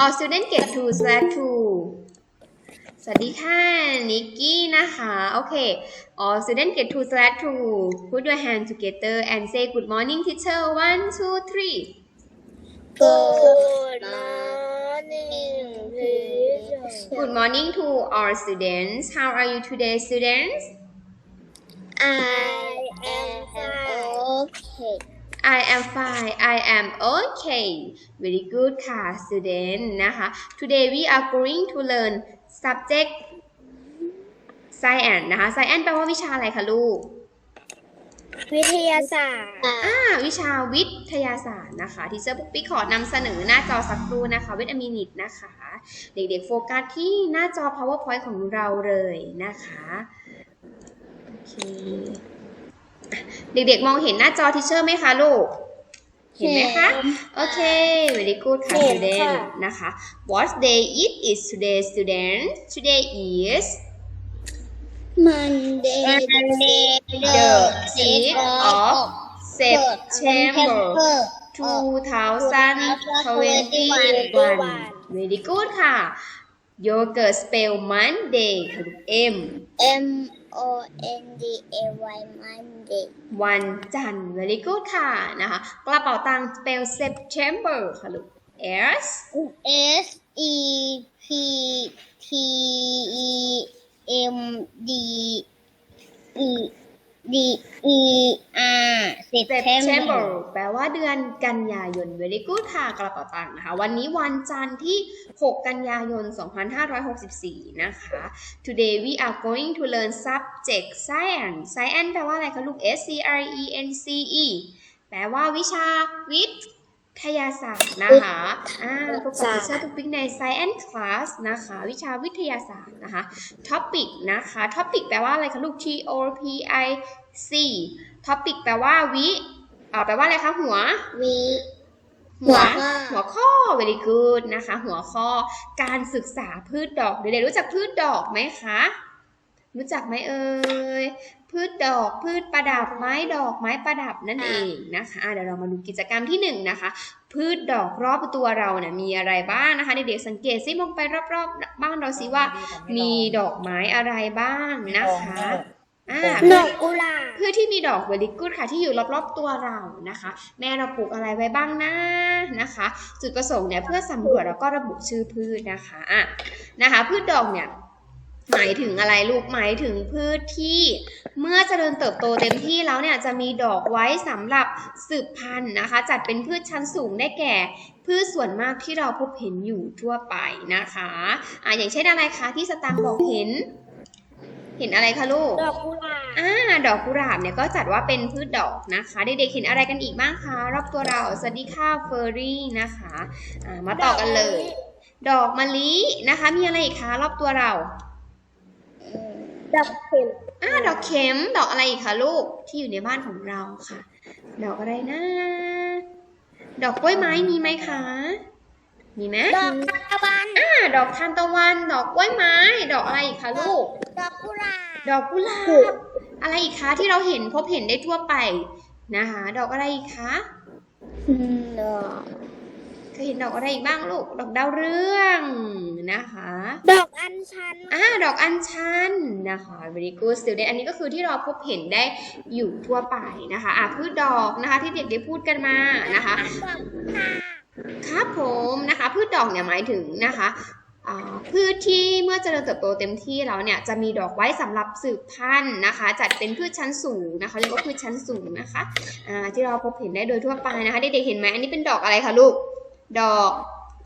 all student get two slash two สวัสดีค่ะ นิกกี้นะคะ โอเค all student get two slash two put your hand together and say good morning teacher one two three Good morning, teacher. good morning to all students how are you today students I am fine. Okay. I am fine I am okay very good ค่ะ student นะคะ today we are going to learn subject science นะคะ science แปลว่าวิชาอะไรคะลูก วิทยาศาสตร์อ่าวิชาวิทยาศาสตร์นะคะที่เซอร์ปุ๊กปิ๊กขอนำเสนอหน้าจอสักครู่นะคะวิตามินิตนะคะ เด็กๆโฟกัสที่หน้าจอ powerpoint ของเราเลยนะคะ โอเคอะ เด็กๆ มองเห็นหน้าจอทิเชอร์ไหมคะลูก เห็นไหมคะ โอเค very good ค่ะ เห็น student ค่ะ นะคะ what day it is today student today is Monday, the 6th of September 2021 very good ค่ะ yogurt spell Monday ค่ะลูก M M O N D A Y Monday วันจันทร์ very good ค่ะนะคะ กระเป๋าตังค์ spell September ค่ะลูก S S E P T E M D E D E R September แปลว่าเดือนกันยายน very good ค่ะกระเป๋าตังค์นะคะ วันนี้วันจันทร์ที่ 6 กันยายน 2564 นะคะ Today we are going to learn subject science science แปลว่าอะไรคะลูก S C R E N C E แปลว่าวิชาวิทย์าศาสตร์นะคะอ่าพบกับทิเชอร์ทุกปิ๊กใน science class นะคะ วิชาวิทยาศาสตร์นะคะ topic นะคะ topic แปลว่าอะไรคะลูก T O P I C topic แปลว่าวิอ่าแปลว่าอะไรคะหัววีหัวหัวข้อหัวข้อ very good นะคะ หัวข้อการศึกษาพืชดอก เด็กๆรู้จักพืชดอกไหมคะ รู้จักไหมเอ่ย พืชดอก พืชประดับไม้ดอกไม้ประดับนั่นเองนะคะอะเดี๋ยวเรามาดูกิจกรรมที่หนึ่งนะคะ พืชดอกรอบตัวเราเนี่ยมีอะไรบ้างนะคะเด็กๆสังเกตซิมองไปรอบๆบ้านเราสิว่า มีดอกไม้อะไรบ้างนะคะอ่าดอกกุหลาบพืชที่มีดอกเวลิกูดค่ะที่อยู่รอบๆตัวเรานะคะ แม่เราปลูกอะไรไว้บ้างนะนะคะ จุดประสงค์เนี่ยเพื่อสำรวจแล้วก็ระบุชื่อพืชนะคะอะนะคะ พืชดอกเนี่ย หมายถึงอะไรลูกหมายถึงพืชที่ เมื่อเจริญเติบโตเต็มที่แล้วเนี่ยจะมีดอกไว้สำหรับสืบพันธุ์นะคะ จัดเป็นพืชชั้นสูงได้แก่ พืชส่วนมากที่เราพบเห็นอยู่ทั่วไปนะคะอะอย่างเช่นอะไรคะที่สตางค์บอกเห็น เห็นอะไรคะลูกดอกกุหลาบอ่าดอกกุหลาบเนี่ยก็จัดว่าเป็นพืชดอกนะคะเด็กๆเห็นอะไรกันอีกบ้างคะรอบตัวเราสวัสดีค่ะเฟอร์รี่นะคะอ่ามาต่อกันเลย ดอกมะลินะคะ มีอะไรอีกคะรอบตัวเรา ดอกเข็มอ่าดอกเข็ม ดอกอะไรอีกคะลูกที่อยู่ในบ้านของเราค่ะ ดอกอะไรนะ ดอกกล้วยไม้มีไหมคะมีไหมดอกตะวันอ่าดอกทานตะวัน ดอกกล้วยไม้ ดอกอะไรอีกคะลูก ดอกกุหลาบดอกกุหลาบอะไรอีกคะที่เราเห็นพบเห็นได้ทั่วไปนะคะ ดอกอะไรอีกคะดอกเค ยเห็นดอกอะไรอีกบ้างลูก ดอกดาวเรืองนะคะ ดอกอัญชันอ่าดอกอัญชันนะคะ very good student อันนี้ก็คือที่เราพบเห็นได้อยู่ทั่วไปนะคะอะพืชดอกนะคะที่เด็กได้พูดกันมานะคะดอกค่ะครับผมนะคะ พืชดอกเนี่ยหมายถึงนะคะอ่าพืชที่เมื่อเจริญเติบโตเต็มที่แล้วเนี่ยจะมีดอกไว้สำหรับสืบพันธุ์นะคะ จัดเป็นพืชชั้นสูงนะคะเรียกว่าพืชชั้นสูงนะคะอ่าที่เราพบเห็นได้โดยทั่วไปนะคะเด็กๆเห็นไหมอันนี้เป็นดอกอะไรคะลูก ดอก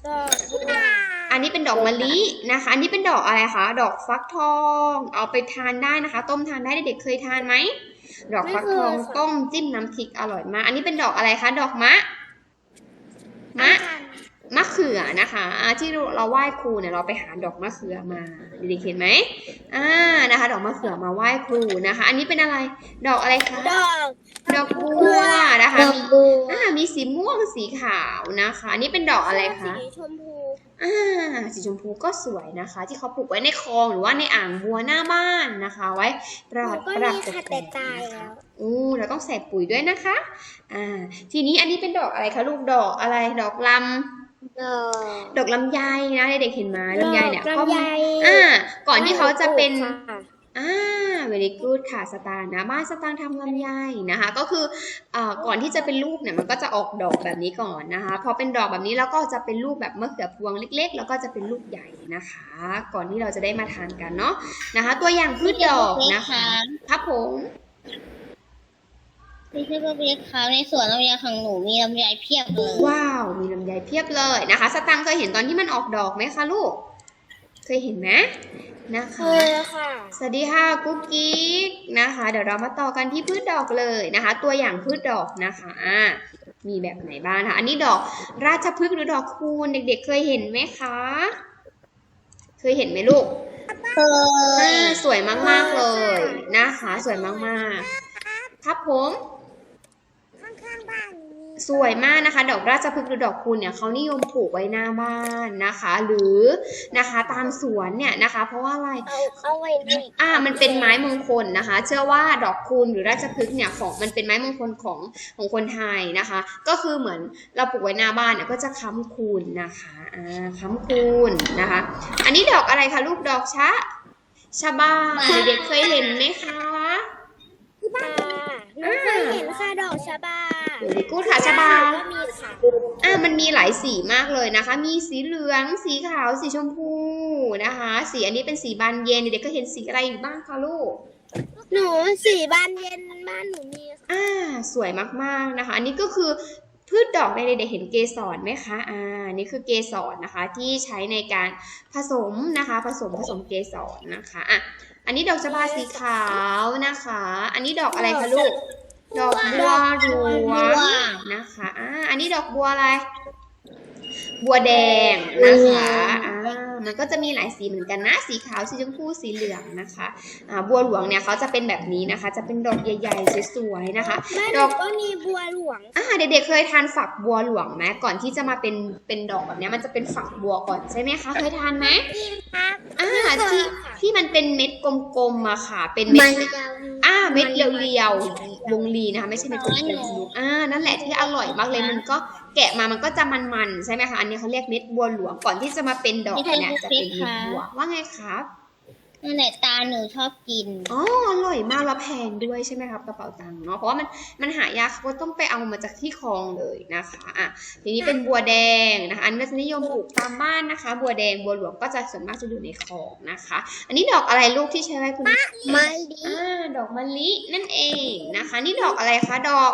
ดอกกุหลาบอันนี้เป็นดอกมะลินะคะ อันนี้เป็นดอกอะไรคะ ดอกฟักทอง เอาไปทานได้นะคะ ต้มทานได้เด็กๆเคยทานไหม ดอกฟักทองต้มจิ้มน้ำพริกอร่อยมาก อันนี้เป็นดอกอะไรคะ ดอกมะ มะ มะเขือนะคะอ่าที่เราไหว้ครูเนี่ยเราไปหาดอกมะเขือมา เด็กๆเห็นไหมอ่า นะคะ ดอกมะเขือมาไหว้ครูนะคะ อันนี้เป็นอะไร ดอกอะไรคะ ดอก ดอกบัวนะคะดอกมีบัวอ่ามีสีม่วงสีขาวนะคะอันนี้เป็นดอกอะไรคะสีชมพูอ่าสีชมพูก็สวยนะคะ ที่เขาปลูกไว้ในคลองหรือว่าในอ่างบัวหน้าบ้านนะคะ ไว้ประดับก็ประดับมีตกค่ะแต่แต่งตายนะคะแล้วอู้เราต้องใส่ปุ๋ยด้วยนะคะอ่าทีนี้อันนี้เป็นดอกอะไรคะลูกดอกอะไรดอกลดอกดอกลำไยนะเด็กๆเห็นไหมลำไยเนี่ยดอกก็ลำไยอ่าก่อนที่เขาจะเป็นค่ะอ่า very good ค่ะสตางค์นะบ้านสตางค์ทำลำไยนะคะ ก็คืออ่าก่อนที่จะเป็นลูกเนี่ยมันก็จะออกดอกแบบนี้ก่อนนะคะ พอเป็นดอกแบบนี้แล้วก็จะเป็นลูกแบบมะเขือพวงเล็ก ๆ แล้วก็จะเป็นลูกใหญ่นะคะ ก่อนที่เราจะได้มาทานกันเนาะนะคะ ตัวอย่างพืชดอกนะคะครับผมพี่ชื่อว่าเบียร์ครับในสวนลำไยของหนูมีลำไยเพียบเลย ว้าว มีลำไยเพียบเลยนะคะ สตางค์เคยเห็นตอนที่มันออกดอกไหมคะลูก เคยเห็นไหมนะคะค่ะสวัสดีค่ะกุ๊กกิ๊กนะคะ เดี๋ยวเรามาต่อกันที่พืชดอกเลยนะคะ ตัวอย่างพืชดอกนะคะอ่ามีแบบไหนบ้างนะคะ อันนี้ดอกราชพฤกษ์หรือดอกคูณเด็กๆ เคยเห็นไหมคะ เคยเห็นไหมลูก เคอ่ายสวยมากๆเลยนะคะ สวยมากๆ ครับผมข้างๆบ้านมี สวยมากนะคะ ดอกราชพฤกษ์หรือดอกคูณเนี่ยเขานิยมปลูกไว้หน้าบ้านนะคะ หรือนะคะตามสวนเนี่ยนะคะ เพราะว่าอะไรเอาเอาไว้ในอ่ามันเป็นไม้มงคลนะคะ เชื่อว่าดอกคูณหรือราชพฤกษ์เนี่ยของมันเป็นไม้มงคลของของคนไทยนะคะ ก็คือเหมือนเราปลูกไว้หน้าบ้านเนี่ยก็จะค้ำคูณนะคะอ่าค้ำคูณนะคะ อันนี้ดอกอะไรคะลูกดอกชะชะบาเด็กๆเคยเห็นไหมคะบ้านหนูเคยเห็นค่ะดอกชะบาเดี๋ยว กูดค่ะชะบาก็มีค่ะอ่ามันมีหลายสีมากเลยนะคะ มีสีเหลือง สีขาว สีชมพูนะคะ สีอันนี้เป็นสีบานเย็น เด็กๆก็เห็นสีอะไรอีกบ้างคะลูก หนูสีบานเย็นบ้านหนูมีค่ะอ่า สวยมากๆนะคะ อันนี้ก็คือพืชดอกในเด็กๆเห็นเกสรไหมคะ อ่า นี่คือเกสรนะคะ ที่ใช้ในการผสมนะคะ ผสมผสมเกสรนะคะ อะ อันนี้ดอกชบาสีขาวนะคะ อันนี้ดอกอะไรคะลูก ดอกบัวหลวงนะคะอ่าอันนี้ดอกบัวอะไร บัวแดงนะคะอ่ามันก็จะมีหลายสีเหมือนกันนะ สีขาว สีชมพู สีเหลืองนะคะอ่าบัวหลวงเนี่ยเขาจะเป็นแบบนี้นะคะ จะเป็นดอกใหญ่ๆ สวยๆ นะคะบ้านหดนูอกก็มีบัวหลวงอ่าเด็กๆ เคยทานฝักบัวหลวงไหมก่อนที่จะมาเป็น เป็นดอกแบบเนี้ยมันจะเป็นฝักบัวก่อนใช่ไหมคะ เคยทานไหมครับอ่าที่ ที่มันเป็นเม็ดกลมๆอะค่ะ เป็นเม็ดอ่า เม็ดเรียวๆวงลีนะคะไม่ใช่เม็ดกลมๆอ่านั่นแหละที่อร่อยมากเลยมันก็แกะมามันก็จะมันๆใช่ไหมคะอันนี้เขาเรียกเม็ดบัวหลวงก่อนที่จะมาเป็นดอกเนี่ยจะเป็นเม็ดบัวว่าไงครับ นั่นแหละตาหนูชอบกิน อ๋ออร่อยมากแล้วแพงด้วยใช่ไหมครับกระเป๋าตังค์เนาะเพราะว่ามันมันหายากเขาก็ต้องไปเอามาจากที่คลองเลยนะคะอะทีนี้เป็นบัวแดงนะคะอันนี้ก็จะนิยมปลูกตามบ้านนะคะ บัวแดงบัวหลวงก็จะส่วนมากจะอยู่ในคลองนะคะ อันนี้ดอกอะไรลูกที่ใช้ไว้คุณไม่ดีอ่าดอกมะลินั่นเองนะคะ นี่ดอกอะไรคะดอก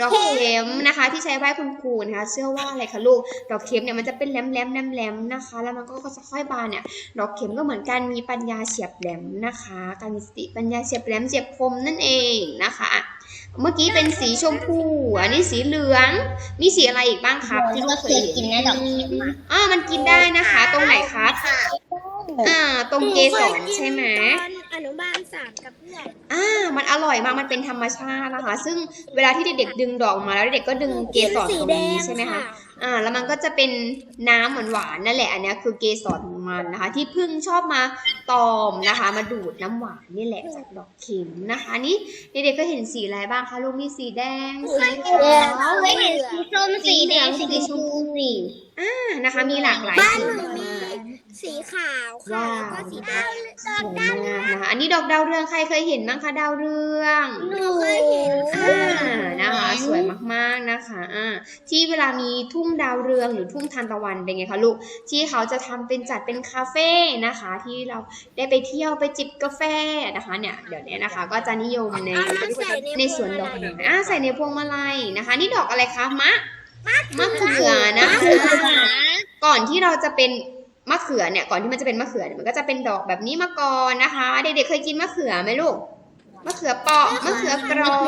ดอกเข็มนะคะ ที่ใช้ไหว้คุณครูนะคะ เชื่อว่าอะไรคะลูก ดอกเข็มเนี่ยมันจะเป็นแหลมแหลมแหลมแหลมๆนะคะ แล้วมันก็จะค่อยบานเนี่ย ดอกเข็มก็เหมือนกันมีปัญญาเฉียบแหลมนะคะ การมีสติปัญญาเฉียบแหลมเฉียบคมนั่นเองนะคะอะเมื่อกี้เป็นสีชมพู อันนี้สีเหลือง มีสีอะไรอีกบ้างครับที่ที่ลูก็กเคเคยยเห็กินนนะดอกเข็มอะอ่ามันกินได้นะคะ ตรงไหนครับอ่า ตรงเกสรใช่ไหมตอนอนุบาล สามกับเพื่อนอ่า มันอร่อยมาก มันเป็นธรรมชาตินะคะ ซึ่งเวลาที่เด็กๆดึงดอกมาแล้วเด็กก็ดึงเกสรตรงนี้ใช่ไหมคะ อ่า แล้วมันก็จะเป็นน้ำหวานๆนั่นแหละ อันเนี้ยคือเกสรของมันนะคะ ที่พึ่งชอบมาตอมนะคะ มาดูดน้ำหวานนี่แหละจากดอกเข็มนะคะอันนี่เด็กๆก็เห็นสีอะไรบ้างคะลูกมีสีแดง สีขาวเคยเห็นสีส้ม สีแดง สีชมพูสีอ่า นะคะ มีหลากหลายบ้านสีหนูมีมาก สีขาวค่ะว้าวแล้วก็สีแดงสวยมากนะคะอันนี้ดอกดาวเรืองใครเคยเห็นบ้างคะดาวเรืองหนูเคยเห็นอ่านะคะ สวยมากๆนะคะอ่าที่เวลามีทุ่งดาวเรืองหรือทุ่งทานตะวันเป็นไงคะลูก ที่เขาจะทำเป็นจัดเป็นคาเฟ่นะคะ ที่เราได้ไปเที่ยวไปจิบกาแฟนะคะเนี่ยเดี๋ยวนี้นะคะ ก็จะนิยมในในสวนดอกไม้อ่าใส่ในพวงมาลัยนะคะ นี่ดอกอะไรคะมะมะเขือนะคะ ก่อนที่เราจะเป็น มะเขือเนี่ยก่อนที่มันจะเป็นมะเขือเนี่ยมันก็จะเป็นดอกแบบนี้มาก่อนนะคะ เด็กๆเคยกินมะเขือไหมลูกมะเขือเปาะมะเขือกรอเค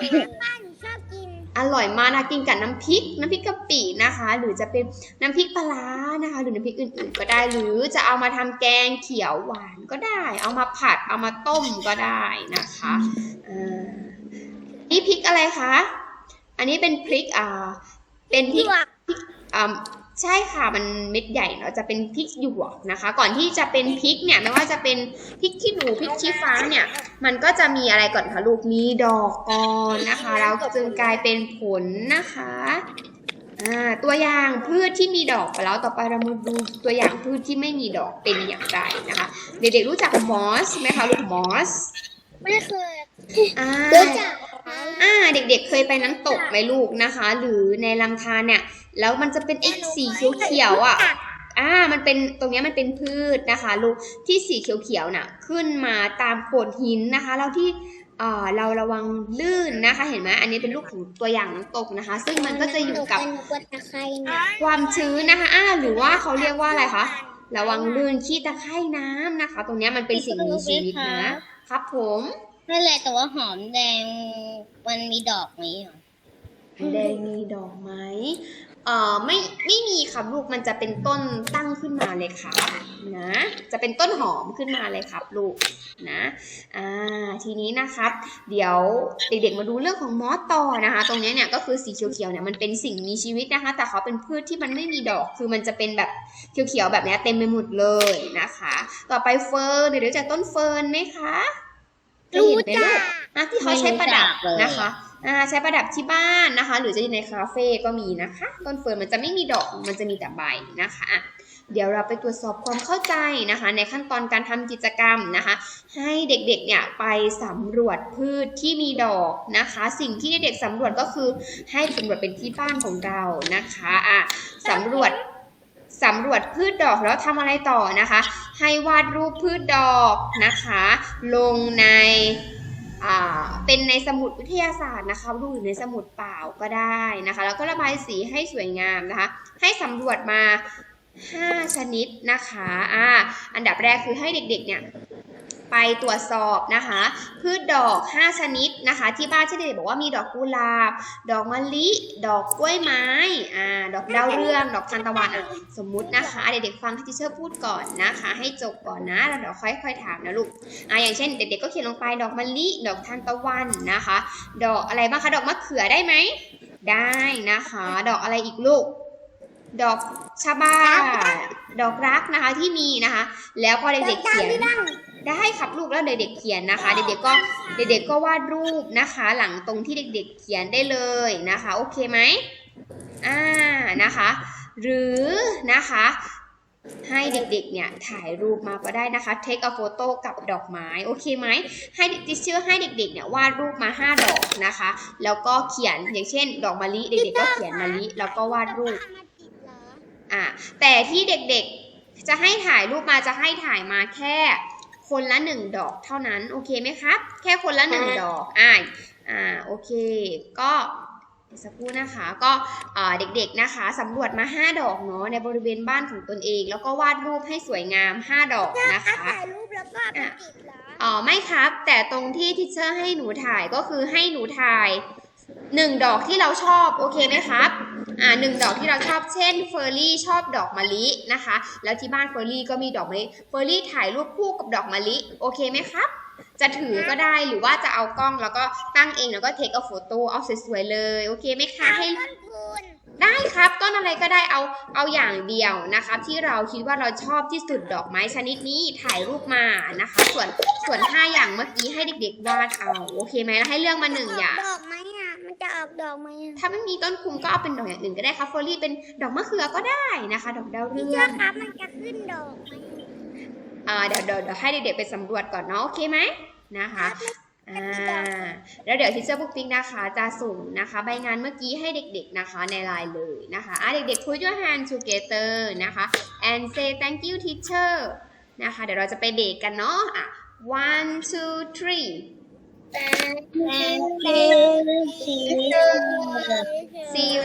บยอะบ้านหนูชอบกินอร่อยมากนะกินกับน้ำพริก น้ำพริกกะปินะคะ หรือจะเป็นน้ำพริกปลาร้านะคะ หรือน้ำพริกอื่นๆ ก็ได้หรือจะเอามาทำแกงเขียวหวานก็ได้ เอามาผัดเอามาต้มก็ได้นะคะอ่านี่พริกอะไรคะอันนี้เป็นพริกอ่าเป็นพริกอ่า ใช่ค่ะมันเม็ดใหญ่เนาะจะเป็นพริกหยวกนะคะ ก่อนที่จะเป็นพริกเนี่ยไม่ว่าจะเป็นพริกขี้หนูพริกชี้ฟ้าเนี่ย มันก็จะมีอะไรก่อนคะลูกมีดอกก่อนนะคะแล้วจึงกลายเป็นผลนะคะอ่าตัวอย่างพืชที่มีดอกไปแล้วต่อไปเรามาดูตัวอย่างพืชที่ไม่มีดอกเป็นอย่างไรนะคะ เด็กๆรู้จักมอสไหมคะลูกมอสไม่เคยอ่ารู้จัก อ่าเด็กๆเคยไปน้ำตกไหมลูกนะคะ หรือในลำธารเนี่ย แล้วมันจะเป็นไอ้สีเขียวๆอะอ่ามันเป็นตรงเนี้ยมันเป็นพืชนะคะลูกที่สีเขียวๆน่ะขึ้นมาตามโขดหินนะคะ แล้วที่เอ่อเราระวังลื่นนะคะ เห็นไหมอันนี้เป็นลูกของตัวอย่างน้ำตกนะคะ ซึ่งมันก็จะอยู่กับหนูกลัวตะไคร่เนี่ยความชื้นนะคะอ่าหรือว่าเขาเรียกว่าอะไรคะระวังลื่นขี้ตะไคร่น้ำนะคะ ตรงเนี้ยมันเป็นสิ่งมีชีวิตนะครับผม นั่นแหละแต่ว่าหอมแดงมันมีดอกไหมอะแดงมีดอกไหมเอ่อไม่ไม่มีครับลูกมันจะเป็นต้นตั้งขึ้นมาเลยครับนะ จะเป็นต้นหอมขึ้นมาเลยครับลูกนะอ่าทีนี้นะครับ เดี๋ยวเด็กๆมาดูเรื่องของมอสต่อนะคะ ตรงนี้เนี่ยก็คือสีเขียวๆเนี่ยมันเป็นสิ่งมีชีวิตนะคะ แต่เขาเป็นพืชที่มันไม่มีดอกคือมันจะเป็นแบบเขียวๆแบบนี้เต็มไปหมดเลยนะคะ ต่อไปเฟิร์นเดี๋ยวจักต้นเฟิร์นไหมคะ เคยเห็นไหมลูกอะที่เขาใช้ประดับนะคะอ่าใช้ประดับที่บ้านนะคะ หรือจะอยู่ในคาเฟ่ก็มีนะคะ ต้นเฟิร์นมันจะไม่มีดอกมันจะมีแต่ใบนะคะอะเดี๋ยวเราไปตรวจสอบความเข้าใจนะคะ ในขั้นตอนการทำกิจกรรมนะคะ ให้เด็กๆเนี่ยไปสำรวจพืชที่มีดอกนะคะ สิ่งที่เด็กๆสำรวจก็คือให้สำรวจเป็นที่บ้านของเรานะคะอะสำรวจ สำรวจพืชดอกแล้วทำอะไรต่อนะคะ ให้วาดรูปพืชดอกนะคะ ลงในเป็นในสมุดวิทยาศาสตร์นะคะดูอยู่ในสมุดเปล่าก็ได้นะคะ แล้วก็ระบายสีให้สวยงามนะคะ ให้สำรวจมา 5 ชนิดนะคะอ่าอันดับแรกคือให้เด็กๆเนี่ย ไปตรวจสอบนะคะ พืชดอก 5 ชนิดนะคะ ที่บ้านที่เด็กๆบอกว่ามีดอกกุหลาบ ดอกมะลิ ดอกกล้วยไม้อ่าดอกดาวเรือง ดอกทานตะวันอะสมมุตินะคะเด็กๆฟังที่ทิเชอร์พูดก่อนนะคะ ให้จบก่อนนะแล้วเดี๋ยวค่อยๆถามนะลูกอ่าอย่างเช่น เด็กๆก็เขียนลงไปดอกมะลิ ดอกทานตะวันนะคะ ดอกอะไรบ้างคะดอกมะเขือได้ไหมได้นะคะ ดอกอะไรอีกลูก ดอกชะบาดอกรักนะคะที่มีนะคะ แล้วพอเด็กๆเขียน ได้ครับลูกแล้วเด็กๆเขียนนะคะ เด็กๆก็เด็กๆก็วาดรูปนะคะ หลังตรงที่เด็ก ๆ เขียนได้เลยนะคะ โอเคไหมอ่านะคะ หรือนะคะให้เด็กๆ เนี่ยถ่ายรูปมาก็ได้นะคะ take a photo กับดอกไม้ โอเคไหม ให้ดิเชื่อให้เด็กๆ เนี่ยวาดรูปมา 5 ดอกนะคะ แล้วก็เขียนอย่างเช่น ดอกมะลิ เด็กๆ ก็เขียนมะลิ แล้วก็วาดรูป อ่าแต่ที่เด็กๆ จะให้ถ่ายรูปมาจะให้ถ่ายมาแค่ คนละหนึ่งดอกเท่านั้น โอเคไหมครับ แค่คนละหนึ่งดอกอ่าอ่าโอเค ก็เดี๋ยวสักครู่นะคะก็อ่าเด็กๆนะคะสำรวจมา 5 ดอกเนาะในบริเวณบ้านของตนเอง แล้วก็วาดรูปให้สวยงาม 5 ดอกนะคะถ่ายรูปแล้วก็ไปติดเหรออ๋อไม่ครับ แต่ตรงที่ทิเชอร์ให้หนูถ่ายก็คือให้หนูถ่าย หนึ่งดอกที่เราชอบโอเคไหมครับอ่าหนึ่งดอกที่เราชอบเช่นเฟอร์รี่ชอบดอกมะลินะคะ แล้วที่บ้านเฟอร์รี่ก็มีดอกมะลิเฟอร์รี่ถ่ายรูปคู่กับดอกมะลิโอเคไหมครับ จะถือก็ได้หรือว่าจะเอากล้องแล้วก็ตั้งเองแล้วก็เทคเอาโฟโต้เอาสวยๆเลยโอเคไหมคะให้ต้นคูณได้ครับต้นอะไรก็ได้เอาเอาอย่างเดียวนะคะที่เราคิดว่าเราชอบที่สุดดอกไม้ชนิดนี้ถ่ายรูปมานะคะ ส่วนส่วนห้าอย่างเมื่อกี้ให้เด็กๆวาดเอาโอเคไหมแล้วให้เลือกมาหนึ่งอย่างดอกไหมอะมัน จะออกดอกไหมอะถ้าไม่มีต้นคุมก็เอาเป็นดอกอย่างอื่นก็ได้ครับฟอรี่เป็นดอกมะเขือก็ได้นะคะ ดอกดาวเรืพี่อเจ้างครับมันจะขึ้นดอกไหมอ่าเดี๋ยวเดี๋ยวเดี๋ยวให้เด็กๆไปสำรวจก่อนเนาะโอเคไหมนะคะอ่าแล้วเดี๋ยวทิเชอร์บุ๊กปิ๊กนะคะ จะส่งนะคะ ใบงานเมื่อกี้ให้เด็กๆนะคะในไลน์เลยนะคะอะเด็กๆ put your hand together นะคะ and say thank you teacher นะคะ เดี๋ยวเราจะไปเบรกกันเนาะอะ one two three แต่ see you